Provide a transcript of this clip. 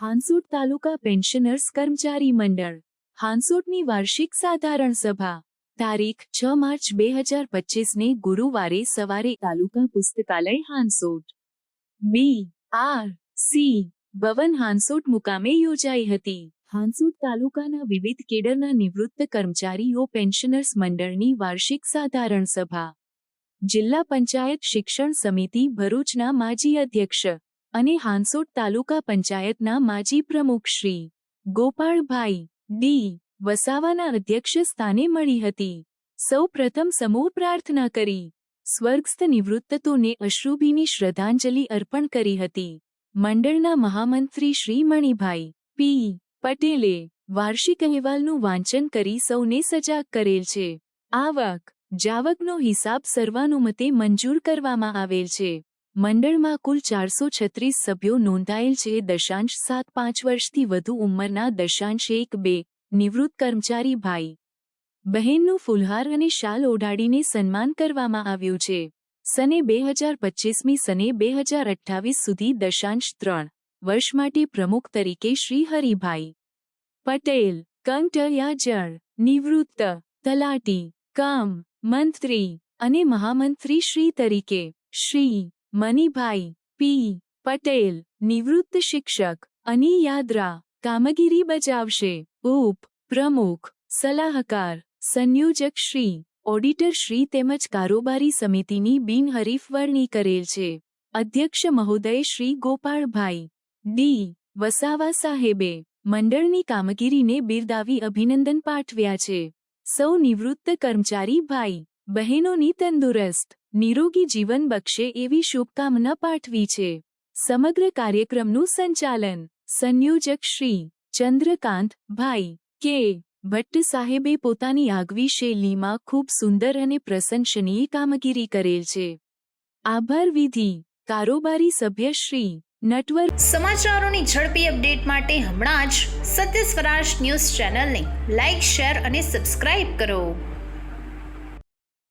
હાંસોટ તાલુકા pensioners કર્મચારી મંડળ, હાંસોટની વાર્ષિક સાધારણ સભા, તારીખ છ માર્ચ બે હજાર પચીસને ગુરુવારે સવારે તાલુકા પુસ્તકાલય Hansot. B, R, C, Bhavan Hansot મુકામે યોજાઈ હતી. હાંસોટ તાલુકાના વિવિધ કેડરના નિવૃત્ત કર્મચારીઓ પેન્શનર્સ મંડળની વાર્ષિક સાધારણ સભા. જિલ્લા પંચાયત શિક્ષણ સમિતિ ભરૂચના માજી અધ્યક્ષ અને હાંસોટ તાલુકા પંચાયતના માજી પ્રમુખ શ્રી ગોપાળભાઈ ડી વસાવાના અધ્યક્ષ સ્થાને મળી હતી. સૌ પ્રથમ સમૂહ પ્રાર્થના કરી. સ્વર્ગસ્થ નિવૃત્તતોને અશ્રુભીની શ્રદ્ધાંજલિ અર્પણ કરી હતી. મંડળના મહામંત્રી શ્રી મણિભાઈ પી પટેલે વાર્ષિક અહેવાલનું વાંચન કરી સૌને સજાગ કરેલ છે. આવક જાવકનો હિસાબ સર્વાનુમતે મંજૂર કરવામાં આવેલ છે. મંડળમાં કુલ ચારસો છત્રીસ સભ્યો નોંધાયેલ છે. દશાંશ સાત પાંચ વર્ષથી વધુ ઉંમરના દશાંશ એક બે નિવૃત્ત કર્મચારી ભાઈ બહેનનું ફુલહાર અને શાલ ઓઢાડીને સન્માન કરવામાં આવ્યું છે. સને બે હજાર પચ્ચીસમી સને બે હજાર અઠ્ઠાવીસ સુધી દશાંશ ત્રણ વર્ષ માટે પ્રમુખ તરીકે શ્રી હરિભાઈ પટેલ કંટયાજળ નિવૃત્ત, તલાટી, કામ મંત્રી અને મહામંત્રી શ્રી તરીકે શ્રી મનીભાઈ, પી. પટેલ, નિવૃત્ત શિક્ષક, અની યાદરા, કામગીરી બજાવશે, ઉપ. પ્રમુખ, સલાહકાર, સંયોજક શ્રી, ઓડિટર શ્રી તેમજ કારોબારી સમિતિની બિનહરીફ વરણી કરેલ છે. અધ્યક્ષ મહોદય શ્રી ગોપાળભાઈ, ડી. વસાવા સાહેબે મંડળની કામગીરીને બિરદાવી અભિનંદન પાઠવ્યા છે. સૌ નિવૃત્ત કર્મચારી ભાઈ બહેનોની તંદુરસ્ત, નિરોગી જીવન બક્ષે એવી શુભકામના પાઠવી છે. સમગ્ર કાર્યક્રમનું સંચાલન સંયોજક શ્રી ચંદ્રકાંત ભાઈ કે. ભટ્ટ સાહેબે પોતાની આગવી શૈલીમાં ખૂબ સુંદર અને પ્રશંસનીય કામગીરી કરેલ છે. આભાર વિધિ, કારોબારી સભ્ય શ્રી નેટવર્ક સમાચારોની ઝડપી અપડેટ માટે હમણાં જ સત્ય સ્વરાજ ન્યૂઝ ચેનલને લાઇક શેર અને સબસ્ક્રાઇબ કરો.